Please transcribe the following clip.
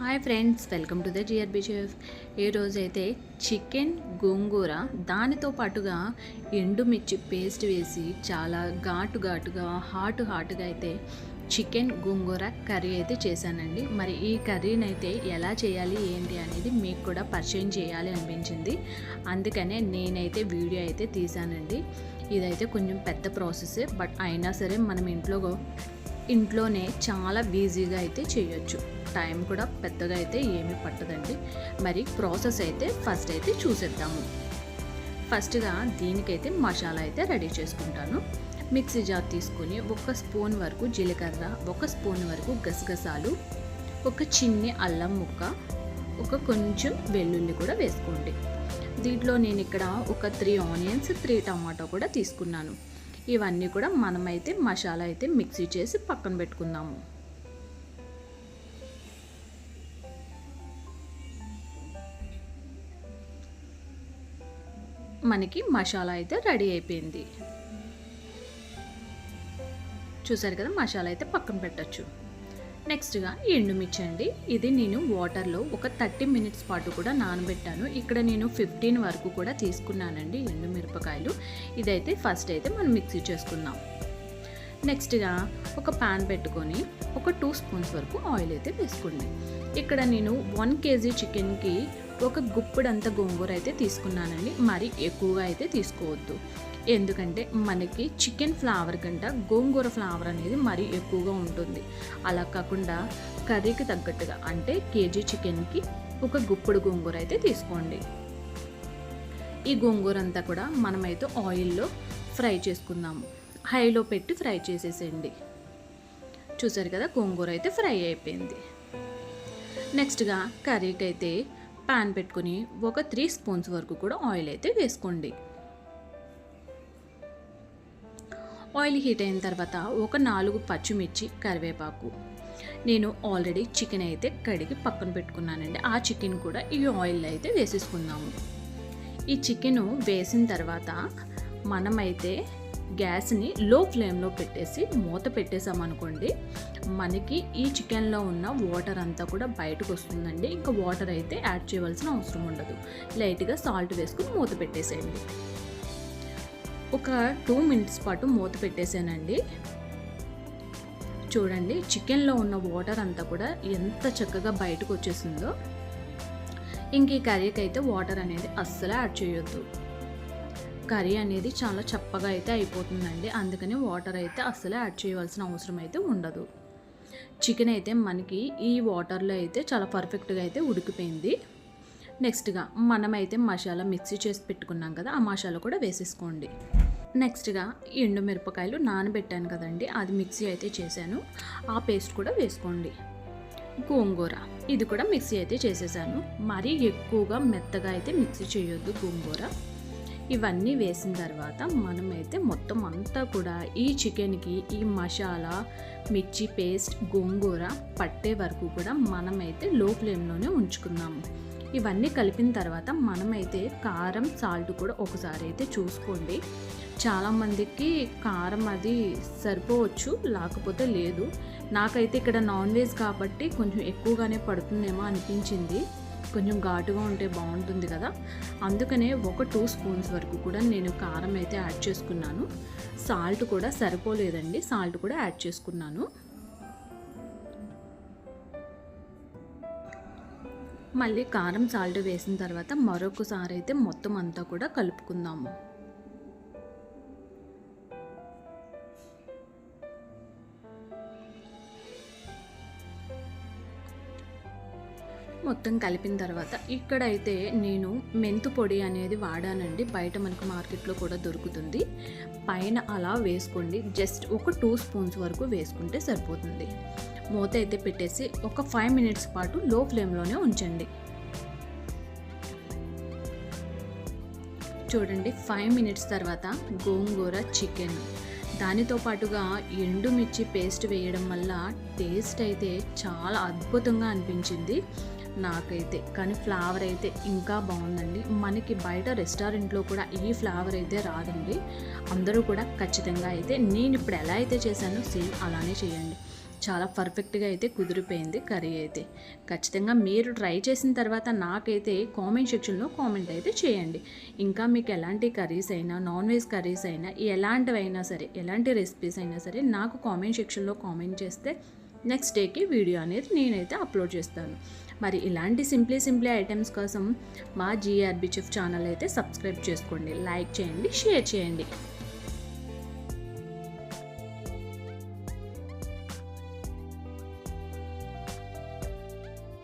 Hi friends welcome to the GRB chef ఈరోజు అయితే chicken gongura దానితో పాటుగా ఎండుమిర్చి పేస్ట్ వేసి చాలా ఘాటు ఘాటుగా హాటు హాటుగా అయితే చికెన్ గోంగూర కర్రీ అయితే చేశానండి. మరి ఈ కర్రీని అయితే ఎలా చేయాలి ఏంటి అనేది మీకు కూడా పరిచయం చేయాలి అనిపించింది. అందుకనే నేనైతే వీడియో అయితే తీశానండి. ఇదైతే కొంచెం పెద్ద ప్రాసెస్ బట్ అయినా సరే మనం ఇంట్లో ఇంట్లోనే చాలా ఈజీగా అయితే చేయొచ్చు. టైం కూడా పెద్దగా అయితే ఏమీ పట్టదండి. మరి ప్రాసెస్ అయితే ఫస్ట్ అయితే చూసేద్దాము. ఫస్ట్గా దీనికైతే మసాలా అయితే రెడీ చేసుకుంటాను. మిక్సీ జార్ తీసుకొని ఒక స్పూన్ వరకు జీలకర్ర ఒక స్పూన్ వరకు గసగసాలు ఒక చిన్ని అల్లం ముక్క ఒక కొంచెం వెల్లుల్లి కూడా వేసుకోండి. దీంట్లో నేను ఇక్కడ ఒక త్రీ ఆనియన్స్ త్రీ టమాటో కూడా తీసుకున్నాను. ఇవన్నీ కూడా మనమైతే మసాలా అయితే మిక్సీ చేసి పక్కన పెట్టుకుందాము. మనకి మసాలా అయితే రెడీ అయిపోయింది. చూసారు కదా మసాలా అయితే పక్కన పెట్టచ్చు. నెక్స్ట్గా ఎండుమిర్చి అండి ఇది నేను వాటర్లో ఒక థర్టీ మినిట్స్ పాటు కూడా నానబెట్టాను. ఇక్కడ నేను ఫిఫ్టీన్ వరకు కూడా తీసుకున్నానండి ఎండుమిరపకాయలు. ఇదైతే ఫస్ట్ అయితే మనం మిక్సీ చేసుకుందాం. నెక్స్ట్గా ఒక ప్యాన్ పెట్టుకొని ఒక టూ స్పూన్స్ వరకు ఆయిల్ అయితే వేసుకోండి. ఇక్కడ నేను వన్ కేజీ చికెన్కి ఒక గుప్పుడంత గోంగూర అయితే తీసుకున్నానండి. మరి ఎక్కువగా అయితే తీసుకోవద్దు. ఎందుకంటే మనకి చికెన్ ఫ్లేవర్ కంట గోంగూర ఫ్లేవర్ అనేది మరీ ఎక్కువగా ఉంటుంది. అలా కాకుండా కర్రీకి తగ్గట్టుగా అంటే కేజీ చికెన్కి ఒక గుప్పుడు గోంగూర అయితే తీసుకోండి. ఈ గోంగూర అంతా కూడా మనమైతే ఆయిల్లో ఫ్రై చేసుకుందాము హైలో పెట్టి ఫ్రై చేసేసేయండి. చూసారు కదా గోంగూర అయితే ఫ్రై అయిపోయింది. నెక్స్ట్గా కర్రీకి అయితే ప్యాన్ పెట్టుకొని ఒక త్రీ స్పూన్స్ వరకు కూడా ఆయిల్ అయితే వేసుకోండి. ఆయిల్ హీట్ అయిన తర్వాత ఒక నాలుగు పచ్చిమిర్చి కరివేపాకు. నేను ఆల్రెడీ చికెన్ అయితే కడిగి పక్కన పెట్టుకున్నానండి. ఆ చికెన్ కూడా ఈ ఆయిల్ అయితే వేసేసుకుందాము. ఈ చికెన్ వేసిన తర్వాత మనమైతే గ్యాస్ని లో ఫ్లేమ్లో పెట్టేసి మూత పెట్టేసామనుకోండి మనకి ఈ చికెన్లో ఉన్న వాటర్ అంతా కూడా బయటకు వస్తుందండి. ఇంకా వాటర్ అయితే యాడ్ చేయవలసిన అవసరం ఉండదు. లైట్గా సాల్ట్ వేసుకుని మూత పెట్టేసేయండి. ఒక టూ మినిట్స్ పాటు మూత పెట్టేసానండి. చూడండి చికెన్లో ఉన్న వాటర్ అంతా కూడా ఎంత చక్కగా బయటకు వచ్చేసిందో. ఇంక ఈ కర్రీకి అయితే వాటర్ అనేది అస్సలు యాడ్ చేయొద్దు. కర్రీ అనేది చాలా చప్పగా అయితే అయిపోతుందండి. అందుకని వాటర్ అయితే అస్సలు యాడ్ చేయవలసిన అవసరం అయితే ఉండదు. చికెన్ అయితే మనకి ఈ వాటర్లో అయితే చాలా పర్ఫెక్ట్గా అయితే ఉడికిపోయింది. నెక్స్ట్గా మనమైతే మసాలా మిక్సీ చేసి పెట్టుకున్నాం కదా ఆ మసాలా కూడా వేసేసుకోండి. నెక్స్ట్గా ఎండు మిరపకాయలు నానబెట్టాను కదండి అది మిక్సీ అయితే చేశాను. ఆ పేస్ట్ కూడా వేసుకోండి. గోంగూర ఇది కూడా మిక్సీ అయితే చేసేసాను. మరీ ఎక్కువగా మెత్తగా అయితే మిక్సీ చేయొద్దు గోంగూర. ఇవన్నీ వేసిన తర్వాత మనమైతే మొత్తం అంతా కూడా ఈ చికెన్కి ఈ మసాలా మిర్చి పేస్ట్ గోంగూర పట్టే వరకు కూడా మనమైతే లో ఫ్లేమ్లోనే ఉంచుకున్నాము. ఇవన్నీ కలిపిన తర్వాత మనమైతే కారం సాల్ట్ కూడా ఒకసారి అయితే చూసుకోండి. చాలామందికి కారం అది సరిపోవచ్చు లేకపోతే లేదు. నాకైతే ఇక్కడ నాన్ వెజ్ కాబట్టి కొంచెం ఎక్కువగానే పడుతుందేమో అనిపించింది. కొంచెం ఘాటుగా ఉంటే బాగుంటుంది కదా. అందుకనే ఒక టూ స్పూన్స్ వరకు కూడా నేను కారం అయితే యాడ్ చేసుకున్నాను. సాల్ట్ కూడా సరిపోలేదండి. సాల్ట్ కూడా యాడ్ చేసుకున్నాను. మళ్ళీ కారం సాల్ట్ వేసిన తర్వాత మరొకసారి అయితే మొత్తం అంతా కూడా కలుపుకుందాము. మొత్తం కలిపిన తర్వాత ఇక్కడైతే నేను మెంతు పొడి అనేది వాడానండి. బయట మనకు మార్కెట్లో కూడా దొరుకుతుంది. పైన అలా వేసుకోండి. జస్ట్ ఒక టూ స్పూన్స్ వరకు వేసుకుంటే సరిపోతుంది. మూత అయితే పెట్టేసి ఒక ఫైవ్ మినిట్స్ పాటు లో ఫ్లేమ్లోనే ఉంచండి. చూడండి ఫైవ్ మినిట్స్ తర్వాత గోంగూర చికెన్. దానితో పాటుగా ఎండుమిర్చి పేస్ట్ వేయడం వల్ల టేస్ట్ అయితే చాలా అద్భుతంగా అనిపించింది. నాకైతే కానీ ఫ్లేవర్ అయితే ఇంకా బాగుందండి. మనకి బయట రెస్టారెంట్లో కూడా ఈ ఫ్లేవర్ అయితే రాదండి. అందరూ కూడా ఖచ్చితంగా అయితే నేను ఇప్పుడు ఎలా అయితే చేశానో సేమ్ అలానే చేయండి. చాలా పర్ఫెక్ట్గా అయితే కుదిరిపోయింది కర్రీ అయితే. ఖచ్చితంగా మీరు ట్రై చేసిన తర్వాత నాకైతే కామెంట్ సెక్షన్లో కామెంట్ అయితే చేయండి. ఇంకా మీకు ఎలాంటి కర్రీస్ అయినా నాన్ వెజ్ కర్రీస్ అయినా ఎలాంటివైనా సరే ఎలాంటి రెసిపీస్ అయినా సరే నాకు కామెంట్ సెక్షన్లో కామెంట్ చేస్తే నెక్స్ట్ డేకి వీడియో అనేది నేనైతే అప్లోడ్ చేస్తాను. మరి ఇలాంటి సింప్లీ సింప్లీ ఐటమ్స్ కోసం మా జీఆర్బి చెఫ్ ఛానల్ అయితే సబ్స్క్రైబ్ చేసుకోండి. లైక్ చేయండి షేర్ చేయండి.